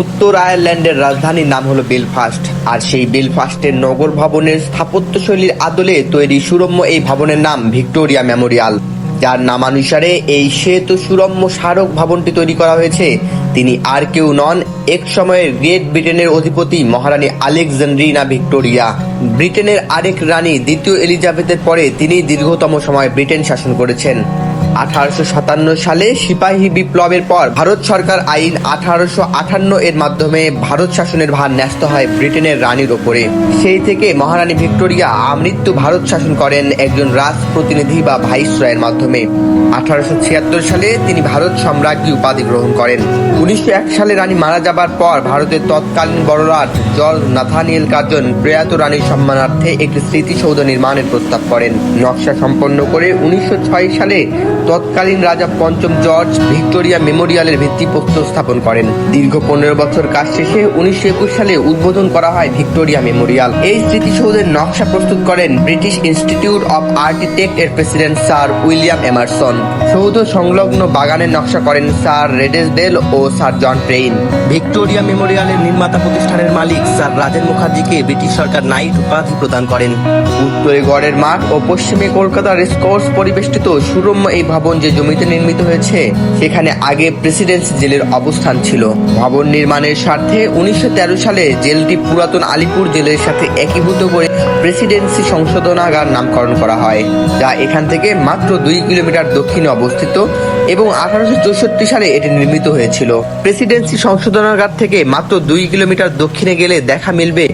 উত্তর আয়ারল্যান্ডের রাজধানীর নাম হলো বেলফাস্ট। আর সেই বেলফাস্টের নগর ভবনের স্থাপত্যশৈলীর আদলে তৈরি সুরম্য এই ভবনের নাম ভিক্টোরিয়া মেমোরিয়াল। যার নামানুসারে এই শ্বেত সুরম্য স্মারক ভবনটি তৈরি করা হয়েছে। তিনি আর কেউ নন, এক সময়ের গ্রেট ব্রিটেনের অধিপতি মহারানী আলেকজান্ড্রিনা ভিক্টোরিয়া। ব্রিটেনের আরেক রানী দ্বিতীয় এলিজাবেথের পরে তিনি দীর্ঘতম সময় ব্রিটেন শাসন করেছেন। আঠারোশো সাতান্ন সালে সিপাহী বিপ্লবের পর ভারত সরকার আইন আঠারোশো আটান্ন এর মাধ্যমে ভারত শাসনের ভার ন্যস্ত হয় ব্রিটেনের রানীর ওপরে। সেই থেকে মহারানী ভিক্টোরিয়া আমৃত্যু ভারত শাসন করেন একজন রাজ প্রতিনিধি বা ভাইসরয়ের মাধ্যমে। আঠারোশো ছিয়াত্তর সালে তিনি ভারত সম্রাজ্ঞী উপাধি গ্রহণ করেন। উনিশশো এক সালে রানী মারা যাবার পর ভারতের তৎকালীন বড়রাট জর্জ নাথানিয়েল কার্জন প্রয়াত রানীর সম্মানার্থে একটি স্মৃতিসৌধ নির্মাণের প্রস্তাব করেন। নকশা সম্পন্ন করে উনিশশো ছয় সালে তৎকালীন রাজা পঞ্চম জর্জ ভিক্টোরিয়া মেমোরিয়ালের ভিত্তিপ্রস্তর স্থাপন করেন। দীর্ঘ পনেরো বছর কাজ শেষে উনিশশো একুশ সালে উদ্বোধন করা হয় ভিক্টোরিয়া মেমোরিয়াল। এই স্মৃতিসৌধের নকশা প্রস্তুত করেন ব্রিটিশ ইনস্টিটিউট অব আর্কিটেক্ট এর প্রেসিডেন্ট স্যার উইলিয়াম এমারসন। সৌধ সংলগ্ন বাগানের নকশা করেন স্যার রেডেসডেল ও স্যার জন ট্রেইন ভিক্টোরিয়া মেমোরিয়ালের নির্মাতা প্রতিষ্ঠানের মালিক স্যার রাজেন মুখার্জিকে ব্রিটিশ সরকার নাইট উপাধি প্রদান করেন। উত্তরে গড়ের মাঠ ও পশ্চিমে কলকাতা রেসকোর্স পরিবেষ্টিত সুরম্য এই ভবন যে জমিতে নির্মিত হয়েছে, সেখানে আগে প্রেসিডেন্সি জেলের অবস্থান ছিল। ভবন নির্মাণের স্বার্থে উনিশশো তেরো সালে জেলটি পুরাতন আলিপুর জেলের সাথে একীভূত করে প্রেসিডেন্সি সংশোধনাগার নামকরণ করা হয়, যা এখান থেকে মাত্র দুই কিলোমিটার দক্ষিণে অবস্থিত এবং আঠারোশো চৌষট্টি সালে এটি নির্মিত হয়েছিল। প্রেসিডেন্সি সংশোধনাগার থেকে মাত্র দুই কিলোমিটার দক্ষিণে গেলে দেখা মিলবে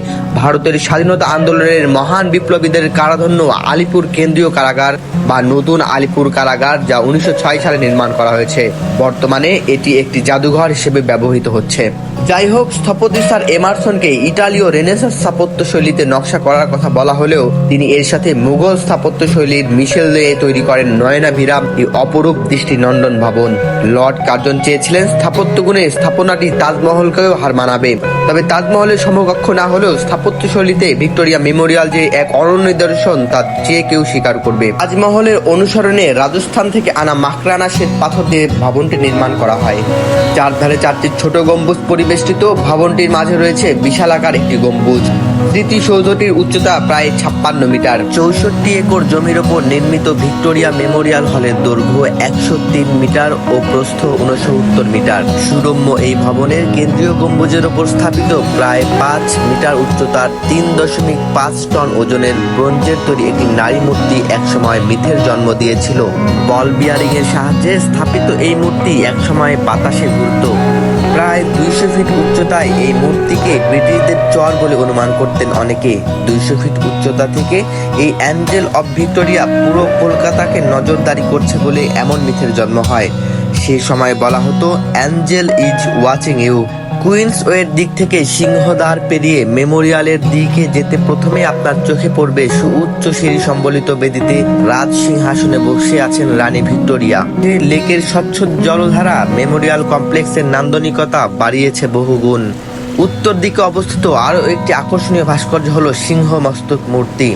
ভারতের স্বাধীনতা আন্দোলনের মহান বিপ্লবীদের কারাধন্য আলিপুর কেন্দ্রীয় কারাগার বা নতুন আলিপুর কারাগার যা উনিশশো ছয় সালে নির্মাণ করা হয়েছে। বর্তমানে এটি একটি জাদুঘর হিসেবে ব্যবহৃত হচ্ছে। যাই হোক স্থপতি স্যার এমারসনকে ইটালীয় রেনেসাস স্থাপত্য শৈলীতে নকশা করার কথা বলা হলেও তিনি এর সাথে মুঘল স্থাপত্য শৈলীর মিশেল দিয়ে তৈরি করেন নয়নাভিরাম এই অপরূপ দৃষ্টি নন্দন ভবন। লর্ড কার্জন চেয়েছিলেন স্থাপত্য গুণে স্থাপনাটি তাজমহলকেও হার মানাবে। তবে তাজমহলের সমকক্ষ না হলেও স্থাপত্য শৈলীতে ভিক্টোরিয়া মেমোরিয়াল যে এক অনন্য নিদর্শন, তা যে কেউ স্বীকার করবে। তাজমহলের অনুসরণে রাজস্থান থেকে আনা মাকরানা শ্বেত পাথর দিয়ে ভবনটি নির্মাণ করা হয়। চারধারে চারটি ছোট গম্বুজ পরিবেষ্টিত ভবনটির মাঝে রয়েছে বিশালাকার একটি গম্বুজ। স্মৃতিসৌধটির উচ্চতা প্রায় ছাপ্পান্ন মিটার। চৌষট্টি একর জমির ওপর নির্মিত ভিক্টোরিয়া মেমোরিয়াল হলের দৈর্ঘ্য একশো তিন মিটার ও প্রস্থ উনসত্তর মিটার। সুরম্য এই ভবনের কেন্দ্রীয় গম্বুজের ওপর স্থাপিত প্রায় পাঁচ মিটার উচ্চতার তিন দশমিক পাঁচ টন ওজনের ব্রোঞ্জের তৈরি একটি নারী মূর্তি একসময় মিথের জন্ম দিয়েছিল। বল বিয়ারিং এর সাহায্যে স্থাপিত এই মূর্তি একসময় বাতাসে ঘুরত। প্রায় দুইশো ফিট উচ্চতায় এই মূর্তিকে ব্রিটিশদের চর বলে অনুমান করতেন অনেকে। দুইশো ফিট উচ্চতা থেকে এই অ্যাঞ্জেল অব ভিক্টোরিয়া পুরো কলকাতাকে নজরদারি করছে বলে এমন মিথের জন্ম হয়। সেই সময় বলা হতো, angel is watching you. Queens ওয়ের দিক থেকে সিংহদ্বার পেরিয়ে মেমোরিয়ালের দিকে যেতে প্রথমে আপনার চোখে পড়বে সুউচ্চ সিঁড়ি সম্বলিত বেদিতে রাজ সিংহাসনে বসে আছেন রানী ভিক্টোরিয়া। লেকের স্বচ্ছ জলধারা মেমোরিয়াল কমপ্লেক্সের নান্দনিকতা বাড়িয়েছে বহুগুণ। উত্তর দিকে অবস্থিত আরও একটি আকর্ষণীয় ভাস্কর্য হল সিংহ মস্তক মূর্তি।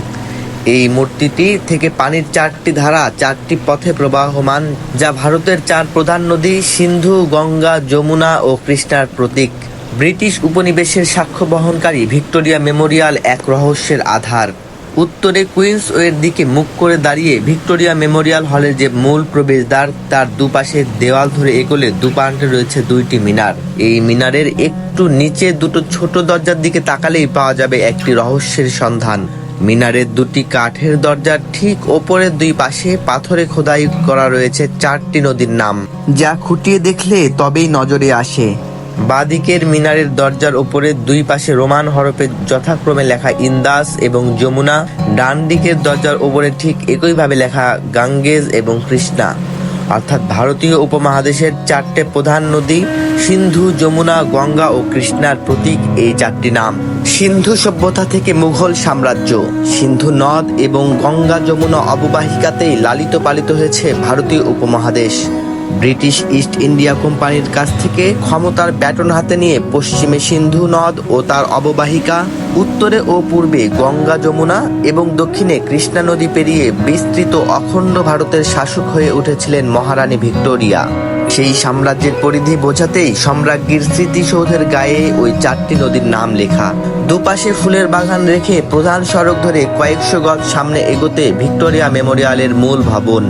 এই মূর্তিটি থেকে পানির চারটি ধারা, চারটি পথে প্রবাহমান, যা ভারতের চার প্রধান নদী সিন্ধু, গঙ্গা, যমুনা ও কৃষ্ণার প্রতীক। ব্রিটিশ উপনিবেশের সাক্ষ্য বহনকারী ভিক্টোরিয়া মেমোরিয়াল এক রহস্যের আধার। উত্তরে কুইন্স ওয়ের দিকে মুখ করে দাঁড়িয়ে ভিক্টোরিয়া মেমোরিয়াল হলের যে মূল প্রবেশদ্বার, তার দুপাশে দেওয়াল ধরে এগোলে দুপান্তে রয়েছে দুইটি মিনার। এই মিনারের একটু নিচে দুটো ছোট দরজার দিকে তাকালেই পাওয়া যাবে একটি রহস্যের সন্ধান। মিনারের দুটি কাঠের দরজার ঠিক ওপরের দুই পাশে পাথরে খোদাই করা রয়েছে চারটি নদীর নাম। যা খুঁটিয়ে দেখলে তবেই নজরে আসে। বাদিকের মিনারের দরজার ওপরে দুই পাশে রোমান হরফে যথাক্রমে লেখা ইন্দাস এবং যমুনা ডান দিকের দরজার ওপরে ঠিক একইভাবে লেখা গাঙ্গেজ এবং কৃষ্ণা। অর্থাৎ ভারতীয় উপমহাদেশের চারটে প্রধান নদী সিন্ধু, যমুনা, গঙ্গা ও কৃষ্ণার প্রতীক এই চারটি নাম। সিন্ধু সভ্যতা থেকে মুঘল সাম্রাজ্য। সিন্ধু নদ এবং গঙ্গা, যমুনা অববাহিকাতেই লালিত পালিত হয়েছে ভারতীয় উপমহাদেশ। ব্রিটিশ ইস্ট ইন্ডিয়া কোম্পানির কাছ থেকে ক্ষমতার ব্যাটন হাতে নিয়ে পশ্চিমে সিন্ধু নদ ও তার অববাহিকা, উত্তরে ও পূর্বে গঙ্গা, যমুনা এবং দক্ষিণে কৃষ্ণা নদী পেরিয়ে বিস্তৃত অখণ্ড ভারতের শাসক হয়ে উঠেছিলেন মহারানী ভিক্টোরিয়া। সেই সাম্রাজ্যের পরিধি বোঝাতেই সম্রাজ্ঞীর স্মৃতিসৌধের গায়ে ওই চারটি নদীর নাম লেখা। দুপাশে ফুলের বাগান রেখে প্রধান সড়ক ধরে কয়েকশো গজ সামনে এগোতে ভিক্টোরিয়া মেমোরিয়ালের মূল ভবন।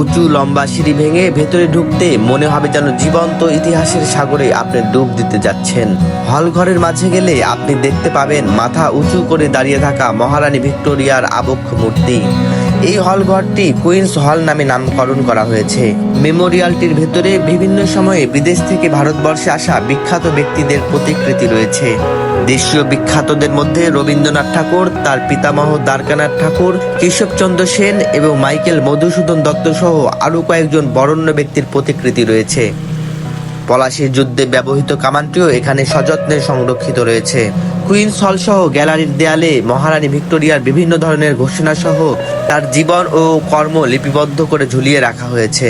উঁচু লম্বা সিঁড়ি ভেঙে ভেতরে ঢুকতে মনে হবে যেন জীবন্ত ইতিহাসের সাগরে আপনি ডুব দিতে যাচ্ছেন। হল ঘরের মাঝে গেলে আপনি দেখতে পাবেন মাথা উঁচু করে দাঁড়িয়ে থাকা মহারানী ভিক্টোরিয়ার আবক্ষ মূর্তি। এই হল ঘরটি কুইন্স হল নামে নামকরণ করা হয়েছে। মেমোরিয়ালটির ভেতরে বিভিন্ন সময়ে বিদেশ থেকে ভারতবর্ষে আসা বিখ্যাত ব্যক্তিদের প্রতিকৃতি রয়েছে। দেশীয় বিখ্যাতদের মধ্যে রবীন্দ্রনাথ ঠাকুর, তার পিতামহ দ্বারকানাথ ঠাকুর, কেশবচন্দ্র সেন এবং মাইকেল মধুসূদন দত্ত সহ আরও কয়েকজন বরণ্য ব্যক্তির প্রতিকৃতি রয়েছে। পলাশির যুদ্ধে ব্যবহৃত কামানটিও এখানে সযত্নে সংরক্ষিত রয়েছে। কুইন্স হল সহ গ্যালারির দেয়ালে মহারানী ভিক্টোরিয়ার বিভিন্ন ধরনের ঘোষণা সহ তার জীবন ও কর্ম লিপিবদ্ধ করে ঝুলিয়ে রাখা হয়েছে।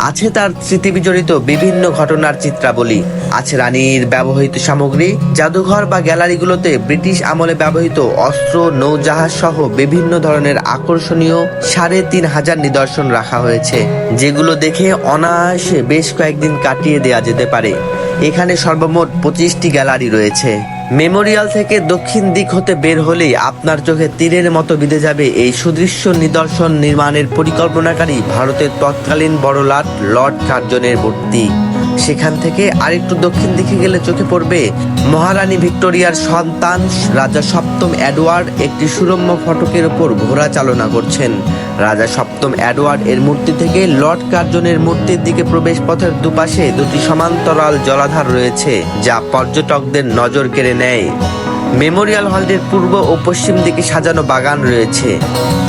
আছে তার স্মৃতি বিজড়িত বিভিন্ন ঘটনার চিত্রাবলী। আছে রানীর ব্যবহৃত সামগ্রী, জাদুঘর বা গ্যালারিগুলোতে ব্রিটিশ আমলে ব্যবহৃত অস্ত্র, নৌজাহাজ সহ বিভিন্ন ধরনের আকর্ষণীয় সাড়ে তিন হাজার নিদর্শন রাখা হয়েছে, যেগুলো দেখে অনায়াসে বেশ কয়েকদিন কাটিয়ে দেয়া যেতে পারে। এখানে সর্বমোট পঁচিশটি গ্যালারি রয়েছে। মেমোরিয়াল থেকে দক্ষিণ দিক হতে বের হলেই আপনার চোখে তীরের মতো বিঁধে যাবে এই সুদৃশ্য নিদর্শন নির্মাণের পরিকল্পনাকারী ভারতের তৎকালীন বড়লাট লর্ড কার্জনের মূর্তি। সেখান থেকে আরেকটু দক্ষিণ দিকে গেলে চোখে পড়বে মহারানী ভিক্টোরিয়ার সন্তান, রাজা সপ্তম অ্যাডওয়ার্ড একটি সুরম্য ফটকের ওপর ঘোড়া চালনা করছেন। রাজা সপ্তম অ্যাডওয়ার্ড এর মূর্তি থেকে লর্ড কার্জনের মূর্তির দিকে প্রবেশ পথের দুপাশে দুটি সমান্তরাল জলাধার রয়েছে, যা পর্যটকদের নজর কেড়ে নেয়। মেমোরিয়াল হলটির পূর্ব ও পশ্চিম দিকে সাজানো বাগান রয়েছে।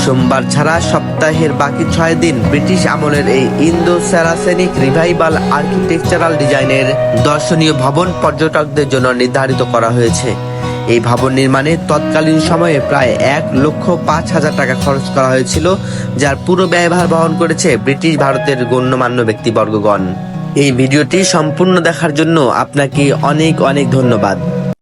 সোমবার ছাড়া সপ্তাহের বাকি ছয় দিন ব্রিটিশ আমলের এই ইন্দো স্যারাসেনিক রিভাইভাল আর্কিটেকচারাল ডিজাইনের দর্শনীয় ভবন পর্যটকদের জন্য নির্ধারিত করা হয়েছে। এই ভবন নির্মাণে তৎকালীন সময়ে প্রায় এক লক্ষ পাঁচ হাজার টাকা খরচ করা হয়েছিল, যার পুরো ব্যয়ভার বহন করেছে ব্রিটিশ ভারতের গণ্যমান্য ব্যক্তিবর্গগণ। এই ভিডিওটি সম্পূর্ণ দেখার জন্য আপনাকে অনেক অনেক ধন্যবাদ।